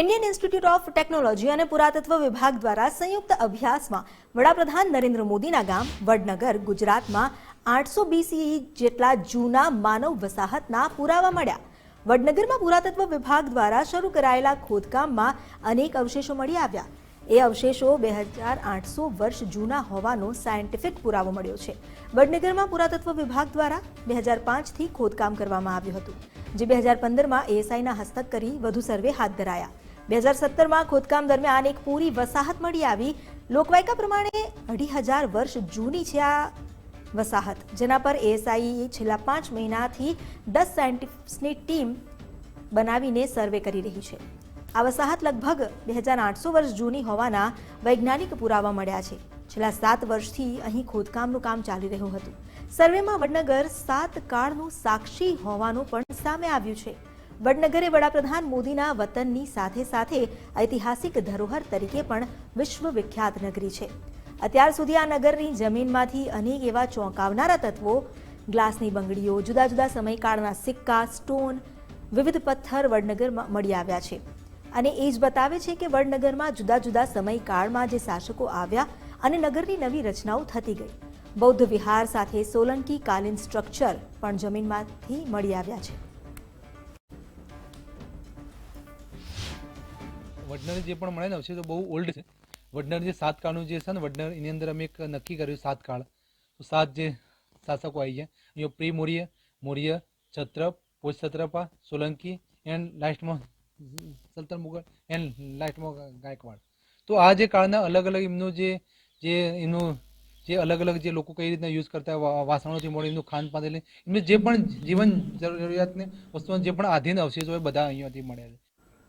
Indian institute of technology અને પુરાતત્વ વિભાગ દ્વારા સંયુક્ત અભ્યાસમાં વડાપ્રધાન નરેન્દ્ર મોદીના ગામ વડનગર, ગુજરાતમાં આઠસો બીસીઈ જેટલા જૂના માનવ વસાહતના પુરાવા મળ્યા. વડનગરમાં પુરાતત્વ વિભાગ દ્વારા શરૂ કરાયેલા ખોદકામમાં અનેક અવશેષો મળી આવ્યા. એ અવશેષો બે હજાર આઠસો વર્ષ જૂના હોવાનો સાયન્ટિફિક પુરાવો મળ્યો છે. વડનગરમાં પુરાતત્વ વિભાગ દ્વારા બે હજાર પાંચથી ખોદકામ કરવામાં આવ્યું હતું. જે બે હજાર પંદરમાં એએસઆઈના હસ્તક કરી વધુ સર્વે હાથ ધરાયા. બે હજાર સત્તરમાં ખોદકામ દરમિયાન એક પૂરી વસાહત મળી આવી. લોકવાયકા પ્રમાણે અઢી હજાર વર્ષ જૂની છે આ વસાહત, જેના પર એએસઆઈ છેલ્લા પાંચ મહિનાથી દસ સાયન્ટિસ્ટની ટીમ બનાવીને સર્વે કરી રહી છે. આ વસાહત લગભગ બે હજાર આઠસો વર્ષ જૂની હોવાના વૈજ્ઞાનિક પુરાવા મળ્યા છે. છેલ્લા સાત વર્ષથી અહીં ખોદકામનું કામ ચાલી રહ્યું હતું. સર્વેમાં વડનગર સાત કાળનું સાક્ષી હોવાનું પણ સામે આવ્યું છે. વડનગરે વડાપ્રધાન મોદીના વતનની સાથે સાથે ઐતિહાસિક ધરોહર તરીકે પણ વિશ્વ વિખ્યાત નગરી છે. અત્યાર સુધી આ નગરની જમીનમાંથી અનેક એવા ચોંકાવનારા તત્વો, ગ્લાસની બંગડીઓ, જુદા જુદા સમયકાળના સિક્કા, સ્ટોન, વિવિધ પથ્થર વડનગરમાં મળી આવ્યા છે. અને એ જ બતાવે છે કે વડનગરમાં જુદા જુદા સમયકાળમાં જે શાસકો આવ્યા અને નગરની નવી રચનાઓ થતી ગઈ. બૌદ્ધ વિહાર સાથે સોલંકી કાલીન સ્ટ્રક્ચર પણ જમીનમાંથી મળી આવ્યા છે. વડનર જે પણ મળે ને અવશેષો બહુ ઓલ્ડ છે. વડનર જે સાત કાળનું જે છે ને, વડનર એની અંદર અમે એક નક્કી કર્યું સાત કાળ. તો સાત જે શાસકો આવી ગયા. અહીંયા પ્રી મૌર્ય મૌર્ય છત્રપ પોષ છત્રપા સોલંકી એન્ડ લાસ્ટમાં સલ્તન મુગલ એન્ડ લાસ્ટમાં ગાયકવાડ. તો આ જે કાળના અલગ અલગ એમનું જે જે એનું જે અલગ અલગ જે લોકો કઈ રીતના યુઝ કરતા વાસણોથી મળે, એમનું ખાન પાન એમનું જે પણ જીવન જરૂરિયાતને વસ્તુઓ જે પણ આધીન અવશેષો હોય, બધા અહીંયાથી મળ્યા છે.